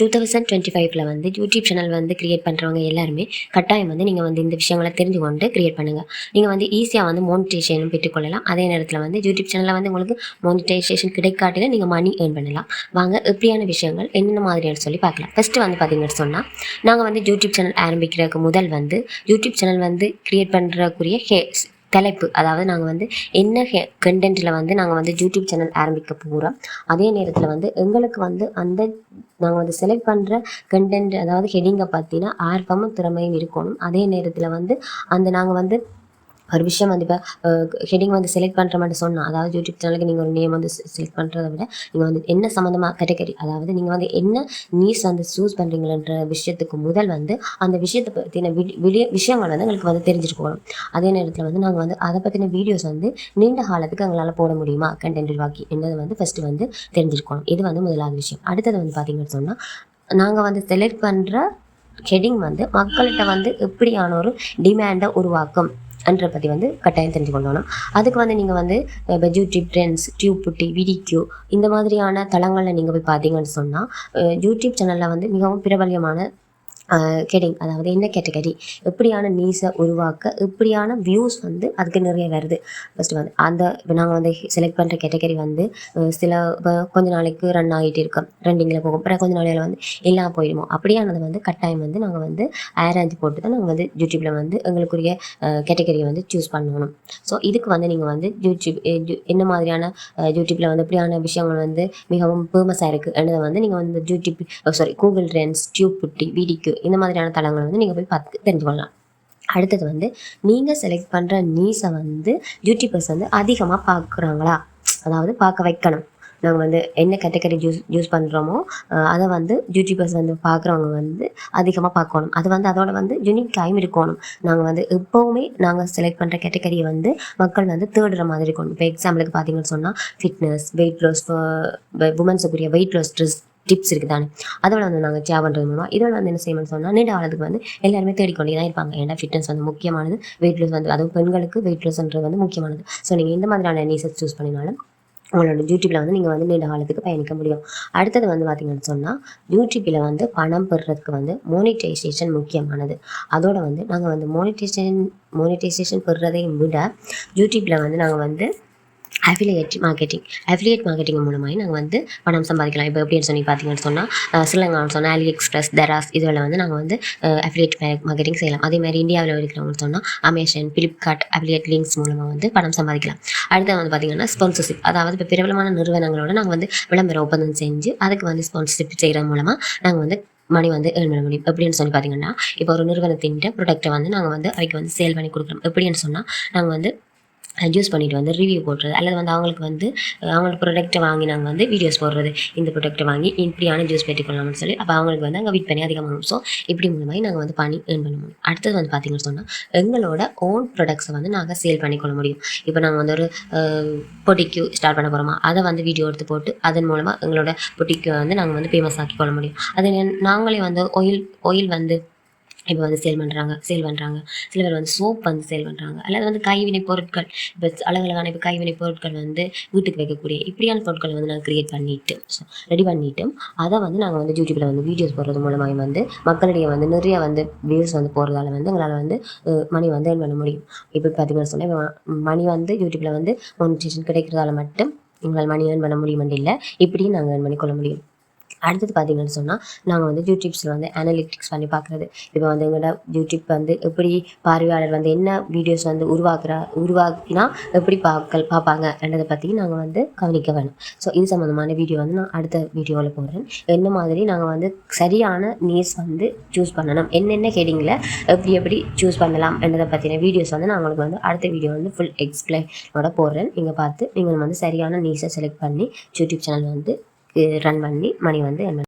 Two thousand twenty ஃபைவ்ல வந்து YouTube channel வந்து கிரியேட் பண்ணுறவங்க எல்லாருமே கட்டாயம் வந்து நீங்கள் வந்து இந்த விஷயங்களை தெரிஞ்சு கொண்டு கிரியேட் பண்ணுங்கள் நீங்கள் வந்து ஈஸியாக வந்து மோனிட்டைசேஷனும் பெற்றுக்கொள்ளலாம் அதே நேரத்தில் வந்து யூடியூப் சேனலில் வந்து உங்களுக்கு மோனிட்டைசேஷன் கிடைக்காட்டில நீங்கள் மணி ஏர்ன் பண்ணலாம். வாங்க எப்படியான விஷயங்கள் என்னென்ன மாதிரியான சொல்லி பார்க்கலாம். ஃபஸ்ட்டு வந்து பார்த்தீங்கன்னு சொன்னால் நாங்கள் வந்து யூடியூப் சேனல் ஆரம்பிக்கிறதுக்கு முதல் வந்து யூடியூப் சேனல் வந்து கிரியேட் பண்ணுறக்குரிய ஹே தலைப்பு. அதாவது நாங்கள் வந்து என்ன ஹெ கண்டென்ட்டில் வந்து நாங்கள் வந்து யூடியூப் சேனல் ஆரம்பிக்க போகிறோம் அதே நேரத்தில் வந்து எங்களுக்கு வந்து அந்த நாங்கள் வந்து செலக்ட் பண்ணுற கண்டென்ட் அதாவது ஹெடிங்கை பார்த்தீங்கன்னா ஆர்வமும் திறமையும் இருக்கணும். அதே நேரத்தில் வந்து அந்த நாங்கள் வந்து ஒரு விஷயம் வந்து இப்போ ஹெட்டிங் வந்து செலக்ட் பண்ணுற மாதிரி சொன்னால் அதாவது யூடியூப் சேனலுக்கு நீங்கள் ஒரு நேம் வந்து செலக்ட் பண்ணுறத விட நீங்கள் வந்து என்ன சம்மந்தமாக கேட்டகரி அதாவது நீங்கள் வந்து என்ன நியூஸ் வந்து சூஸ் பண்ணுறீங்களன்ற விஷயத்துக்கு முதல் வந்து அந்த விஷயத்தை பற்றின விடிய விஷயங்கள் வந்து எங்களுக்கு வந்து தெரிஞ்சிருக்கணும். அதே நேரத்தில் வந்து நாங்கள் வந்து அதை பற்றின வீடியோஸ் வந்து நீண்ட காலத்துக்கு எங்களால் போட முடியுமா? கண்டென்ட் உருவாக்கி என்னது வந்து ஃபஸ்ட்டு வந்து தெரிஞ்சிருக்கணும். இது வந்து முதலாவது விஷயம். அடுத்தது வந்து பார்த்திங்கன்னு சொன்னால் நாங்கள் வந்து செலக்ட் பண்ணுற ஹெட்டிங் வந்து மக்கள்கிட்ட வந்து எப்படியான ஒரு டிமாண்டை உருவாக்கும்? அன்ற பற்றி வந்து கட்டாயம் தெரிஞ்சு கொள்ளணும் அதுக்கு வந்து நீங்கள் வந்து யூடியூப் ட்ரெண்ட்ஸ் டியூப் புட்டி விடிக்யூ இந்த மாதிரியான தளங்களில் நீங்கள் போய் பார்த்தீங்கன்னு சொன்னால் யூடியூப் சேனலில் வந்து மிகவும் பிரபல்யமான கெடிங் அதாவது என்ன கேட்டகரி? எப்படியான நியூஸை உருவாக்க எப்படியான வியூஸ் வந்து அதுக்கு நிறைய வருது. ஃபஸ்ட்டு வந்து அந்த இப்போ நாங்கள் வந்து செலக்ட் பண்ணுற கேட்டகரி வந்து சில இப்போ கொஞ்ச நாளைக்கு ரன் ஆகிட்டு இருக்கோம். ரெண்டிங்கில் போகும். அப்புறம் கொஞ்ச நாளையில் வந்து எல்லாம் போயிடுமோ? அப்படியானது வந்து கட்டாயம் வந்து நாங்கள் வந்து ஆராய்ச்சி போட்டு தான் நாங்கள் வந்து யூடியூப்பில் வந்து எங்களுக்குரிய கேட்டகரியை வந்து சூஸ் பண்ணணும். ஸோ இதுக்கு வந்து நீங்கள் வந்து யூடியூப் என்ன மாதிரியான யூடியூப்பில் வந்து எப்படியான விஷயங்கள் வந்து மிகவும் ஃபேமஸாக இருக்குது என்னதை வந்து நீங்கள் வந்து YouTube sorry Google trends tube புட்டி வீடிக்கு இந்த மாதிரியான தளங்களை வந்து நீங்கள் போய் பார்த்து தெரிஞ்சுக்கொள்ளலாம். அடுத்தது வந்து நீங்கள் செலக்ட் பண்ணுற நீஸை வந்து யூடியூபர்ஸ் வந்து அதிகமாக பார்க்குறாங்களா? அதாவது பார்க்க வைக்கணும். நாங்கள் வந்து என்ன கேட்டகரி ஜூஸ் யூஸ் பண்ணுறோமோ அதை வந்து யூடியூபர்ஸ் வந்து பார்க்குறவங்க வந்து அதிகமாக பார்க்கணும். அது வந்து அதோட வந்து யூனிக் டைம் இருக்கணும். நாங்கள் வந்து எப்போவுமே நாங்கள் செலக்ட் பண்ணுற கேட்டகரியை வந்து மக்கள் வந்து தேடுற மாதிரி இருக்கணும். இப்போ எக்ஸாம்பிளுக்கு பார்த்தீங்கன்னு சொன்னால் ஃபிட்னஸ் வெயிட் லாஸ் உமன்ஸுக்குரிய வெயிட் லாஸ் ட்ரெஸ் டிப்ஸ் இருக்குது தானே அதோட வந்து நாங்கள் ஷேர் பண்ணுறது மூலமாக இதோட வந்து என்ன செய்யணும்னு சொன்னால் நீண்ட காலத்துக்கு வந்து எல்லாருமே தேடிக்கொண்டே தான் இருப்பாங்க. ஏன்னா ஃபிட்னஸ் வந்து முக்கியமானது. வெயிட் லாஸ் வந்து அதுவும் பெண்களுக்கு வெயிட் லாஸ்ன்றது வந்து முக்கியமானது. ஸோ நீங்கள் இந்த மாதிரியான நீசஸ் சூஸ் பண்ணினாலும் உங்களோட யூடியூப்பில் வந்து நீங்கள் வந்து நீண்ட காலத்துக்கு பயணிக்க முடியும். அடுத்தது வந்து பார்த்தீங்கன்னு சொன்னால் யூடியூப்பில் வந்து பணம் பெறுறதுக்கு வந்து மோனிட்டைசேஷன் முக்கியமானது. அதோட வந்து நாங்கள் வந்து மோனிட்டைசேஷன் மோனிட்டைசேஷன் பெறுறதையும் விட யூடியூப்பில் வந்து நாங்கள் வந்து அஃபிலியேட் மார்க்கெட்டிங் அஃபிலியேட் மார்க்கெட்டிங் மூலமாக நாங்கள் வந்து பணம் சம்பாதிக்கலாம். இப்போ எப்படின்னு சொல்லி பார்த்தீங்கன்னு சொன்னால் ஸ்ரீலங்கான்னு சொன்னால் அலி எக்ஸ்பிரஸ் தராஸ் இதில் வந்து நாங்கள் வந்து அஃபிலியேட் மார்க்கெட்டிங் செய்யலாம். அதே மாதிரி இந்தியாவில் இருக்கிறவங்க சொன்னால் அமேசான் ஃப்ளிப்கார்ட் அஃபிலியேட் லிங்க்ஸ் மூலமாக வந்து பணம் சம்பாதிக்கலாம். அடுத்து வந்து பார்த்திங்கன்னா ஸ்பான்சர்ஷிப் அதாவது இப்போ பிரபலமான நிறுவனங்களோட நாங்கள் வந்து விளம்பர ஒப்பந்தம் செஞ்சு அதுக்கு வந்து ஸ்பான்சர்ஷிப் செய்கிறது மூலமாக நாங்கள் வந்து மணி வந்து ஏர்ன் பண்ண முடியும். எப்படின்னு சொல்லி பார்த்தீங்கன்னா இப்போ ஒரு நிறுவனத்தின் ப்ராடக்ட்டை வந்து நாங்கள் வந்து அவைக்கு வந்து சேல் பண்ணி கொடுக்குறோம் எப்படின்னு சொன்னால் நாங்கள் வந்து யூஸ் பண்ணிவிட்டு வந்து ரிவ்யூ போடுறது. அல்லது வந்து அவங்களுக்கு வந்து அவங்களோட ப்ரொடக்ட்டை வாங்கி நாங்கள் வந்து வீடியோஸ் போடுறது. இந்த ப்ரொடக்ட்டை வாங்கி இப்படியான ஜூஸ் பெற்றுக்கொள்ளலாம்னு சொல்லி அப்போ அவங்களுக்கு வந்து அங்கே விட் பண்ணி அதிகமாகும் ஸோ இப்படி மூலமாக நாங்கள் வந்து பண்ணி ஏர்ன் பண்ண முடியும். அடுத்தது வந்து பார்த்திங்கன்னு சொன்னால் எங்களோட ஓன் ப்ரொடக்ட்ஸை வந்து நாங்கள் சேல் பண்ணிக்கொள்ள முடியும். இப்போ நாங்கள் வந்து ஒரு பொட்டிக்கு ஸ்டார்ட் பண்ண போகிறோமா அதை வந்து வீடியோ எடுத்து போட்டு அதன் மூலமாக எங்களோட பொட்டிக்கு வந்து நாங்கள் வந்து ஃபேமஸ் ஆக்கி கொள்ள முடியும். அதை நாங்களே வந்து ஆயில் ஆயில் வந்து இப்போ வந்து சேல் பண்ணுறாங்க சேல் பண்ணுறாங்க சில பேர் வந்து சோப் வந்து சேல் பண்ணுறாங்க அல்லது வந்து கைவினை பொருட்கள். இப்போ அழகழகான இப்போ கைவினை பொருட்கள் வந்து வீட்டுக்கு வைக்கக்கூடிய இப்படியான பொருட்களை வந்து நாங்கள் க்ரியேட் பண்ணிவிட்டு ரெடி பண்ணிவிட்டு அதை வந்து நாங்கள் வந்து யூடியூப்பில் வந்து வீடியோஸ் போடுறது மூலமாக வந்து மக்களிடையே வந்து நிறைய வந்து வியூஸ் வந்து போடுறதால வந்து எங்களால் வந்து மணி வந்து ஏர்ன் பண்ண முடியும். இப்போ பார்த்தீங்கன்னா சொன்னால் மணி வந்து யூடியூப்பில் வந்து மோனிட்டேஷன் கிடைக்கிறதால மட்டும் எங்களால் மணி ஏர்ன் பண்ண முடியுமென்று இல்லை இப்படியும் நாங்கள் ஏர்ன் பண்ணிக்கொள்ள முடியும். அடுத்தது பார்த்தீங்கன்னு சொன்னால் நாங்கள் வந்து யூடியூப்ஸில் வந்து அனலிட்டிக்ஸ் பண்ணி பார்க்குறது. இப்போ வந்து எங்களோட யூடியூப் வந்து எப்படி பார்வையாளர் வந்து என்ன வீடியோஸ் வந்து உருவாக்குற உருவாக்கினா எப்படி பார்க்க பார்ப்பாங்க என்றதை பற்றி நாங்கள் வந்து கவனிக்க வேணும். ஸோ இது சம்மந்தமான வீடியோ வந்து நான் அடுத்த வீடியோவில் போடுறேன். என்ன மாதிரி நாங்கள் வந்து சரியான நியூஸ் வந்து சூஸ் பண்ணணும். என்னென்ன ஹெடிங்கில் எப்படி எப்படி சூஸ் பண்ணலாம் என்றதை பற்றின வீடியோஸ் வந்து நான் உங்களுக்கு வந்து அடுத்த வீடியோ வந்து ஃபுல் எக்ஸ்பிளைனோட போடுறேன். நீங்கள் பார்த்து நீங்கள் வந்து சரியான நியூஸை செலக்ட் பண்ணி யூடியூப் சேனல் வந்து ரன் பண்ணி மணி வந்து